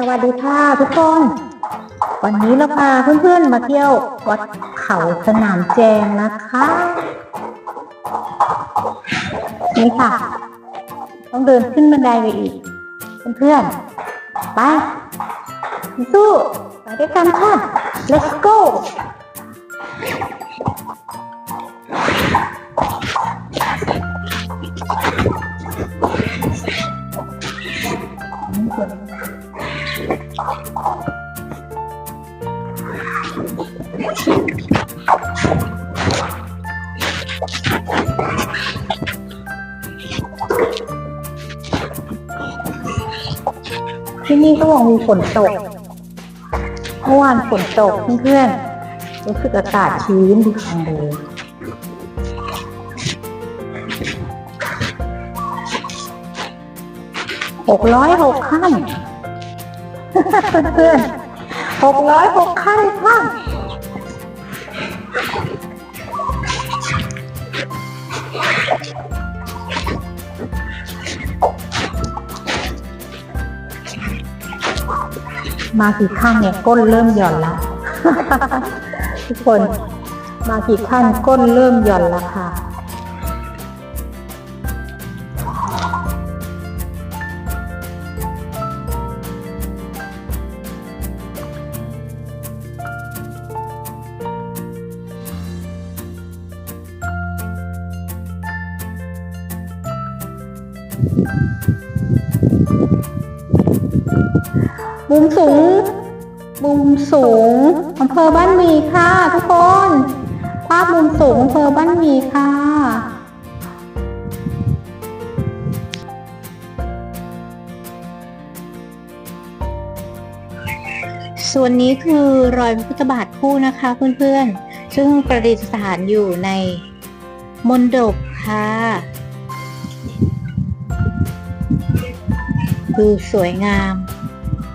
สวัสดีค่ะทุกคน วันนี้เราพาเพื่อนๆมาเที่ยววัดเขาสนามแจงนะคะ นี่ค่ะ ต้องเดินขึ้นบันไดไปอีก เพื่อนๆ ไป สู้ไปด้วยกันค่ะ let's go ที่นี่ก็บอกมีฝนตกเมื่อวานฝนตกเพื่อนๆรู้สึกอากาศชื้นดีจังเลยหกร้อยหกขั้นเพื่อนๆหกร้อยหกขั้นขั้น มากี่ขั้นเนี่ยก้นเริ่มหย่อนแล้วทุกคนมากี่ขั้นก้นเริ่มหย่อนแล้วค่ะ มุมสูง มุมสูงอำเภอบ้านมีค่ะทุกคน ภาพมุมสูงอำเภอบ้านมีค่ะส่วนนี้คือรอยพระพุทธบาทคู่นะคะเพื่อนๆ ซึ่งประดิษฐานอยู่ในมณฑปค่ะ คือสวยงาม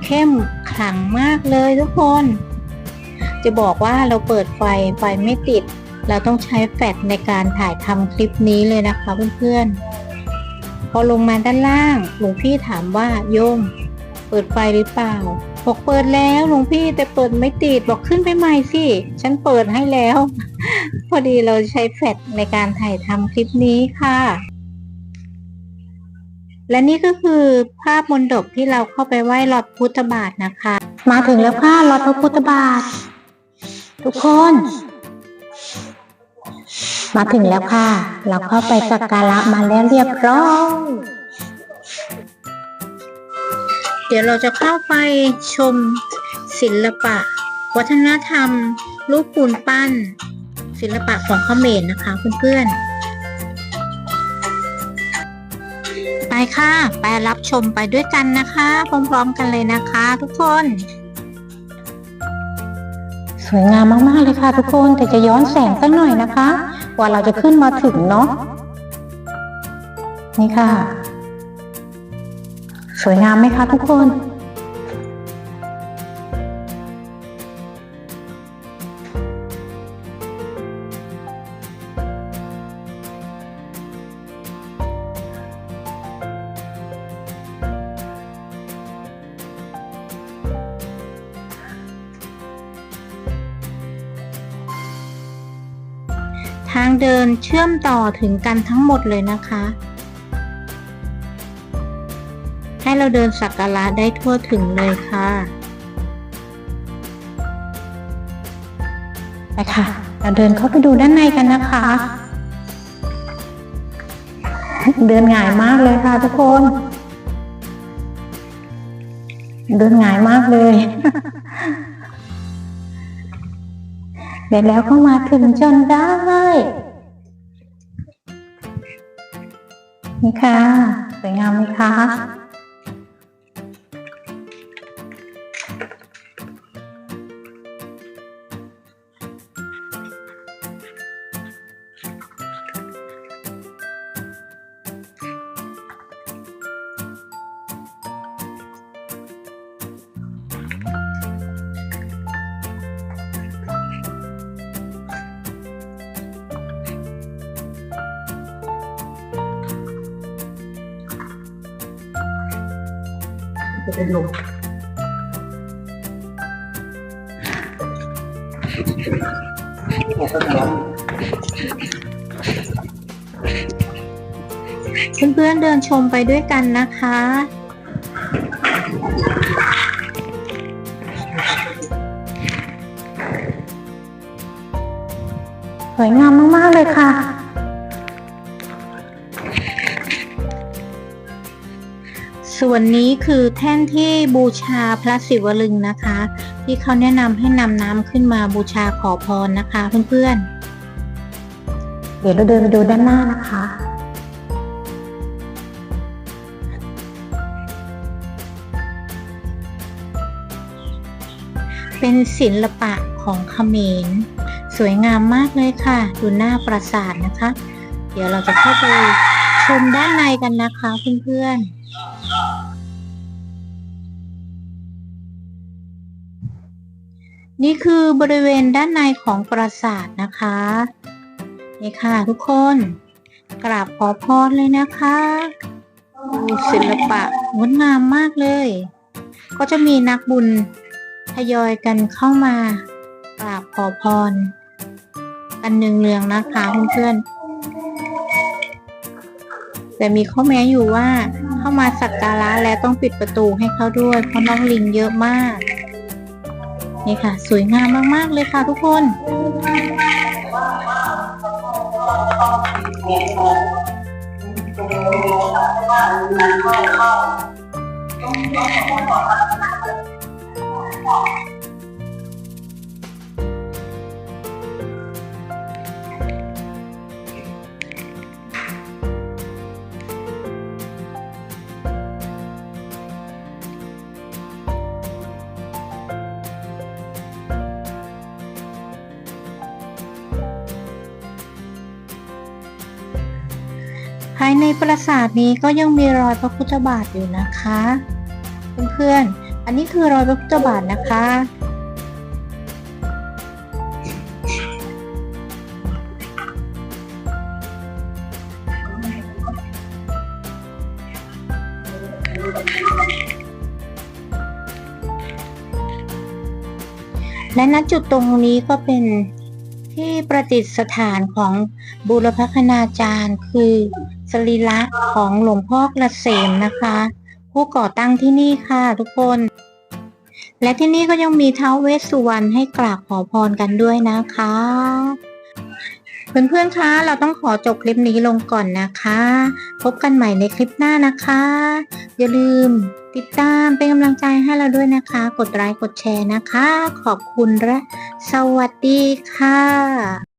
เข้มขลังมากเลยทุกคน จะบอกว่าเราเปิดไฟไฟไม่ติด เราต้องใช้แฟลชในการถ่ายทำคลิปนี้เลยนะคะเพื่อนๆ พอลงมาด้านล่างหลวงพี่ถามว่าโยม เปิดไฟหรือเปล่าบอกเปิดแล้วหลวงพี่แต่เปิดไม่ติดบอกขึ้นไปใหม่สิฉันเปิดให้แล้ว พอดีเราใช้แฟลชในการถ่ายทำคลิปนี้ค่ะ และนี่ก็คือภาพมนดบที่เราเข้าไปไหว้รอดพุทธบาทนะคะ มาถึงแล้วค่ะรอดพระพุทธบาท ทุกคน มาถึงแล้วค่ะ เราเข้าไปสักการะมาแล้วเรียบร้อยเดี๋ยวเราจะเข้าไปชมศิลปะ วัฒนธรรม รูปปูนปั้น ศิลปะของเขมรนะคะเพื่อนๆ ค่ะ ไปรับชมไปด้วยกันนะคะ พร้อมๆกันเลยนะคะทุกคน สวยงามมากๆเลยค่ะทุกคนแต่จะย้อนแสงสักหน่อยนะคะกว่าเราจะขึ้นมาถึงเนาะนี่ค่ะ สวยงามไหมคะทุกคน ทางเดินเชื่อมต่อถึงกันทั้งหมดเลยนะคะ ให้เราเดินสักการะได้ทั่วถึงเลยค่ะไปค่ะ เราเดินเข้าไปดูด้านในกันนะคะ เดินง่ายมากเลยค่ะทุกคน เดินง่ายมากเลยเสร็จแล้วก็มาถึงจนได้ นี่ค่ะ สวยงามไหมคะ จะเป็นลมเพื่อนๆเดินชมไปด้วยกันนะคะสวยงามมาก ๆ เลยค่ะ ส่วนนี้คือแท่นที่บูชาพระศิวลึงนะคะ ที่เขาแนะนำให้นำน้ำขึ้นมาบูชาขอพรนะคะเพื่อนๆ เดี๋ยวเราเดินไปดูด้านหน้านะคะเป็นศิลปะของเขมร สวยงามมากเลยค่ะ ดูหน้าปราสาทนะคะ เดี๋ยวเราจะเข้าไปชมด้านในกันนะคะเพื่อนๆ นี่คือบริเวณด้านในของปราสาทนะคะนี่ค่ะทุกคนกราบขอพรเลยนะคะศิลปะงดงามมากเลย ก็จะมีนักบุญทยอยกันเข้ามากราบขอพร กันเนืองๆนะคะเพื่อนๆแต่มีข้อแม้อยู่ว่าเข้ามาสักการะแล้วต้องปิดประตูให้เขาด้วย เพราะน้องลิงเยอะมาก นี่ค่ะ สวยงามมาก ๆ เลยค่ะทุกคน ภายในปราสาทนี้ก็ยังมีรอยพระพุทธบาทอยู่นะคะเพื่อนๆอันนี้คือรอยพระพุทธบาทนะคะ และณจุดตรงนี้ก็เป็นที่ประดิษฐานของบูรพคณาจารย์คือ สรีระของหลวงพ่อกระเสมนะคะ ผู้ก่อตั้งที่นี่ค่ะทุกคน และที่นี่ก็ยังมีเท้าเวสสุวรรณให้กราบขอพรกันด้วยนะคะ เพื่อนๆคะเราต้องขอจบคลิปนี้ลงก่อนนะคะ พบกันใหม่ในคลิปหน้านะคะ อย่าลืมติดตามเป็นกำลังใจให้เราด้วยนะคะ กดไลค์กดแชร์นะคะ ขอบคุณและสวัสดีค่ะ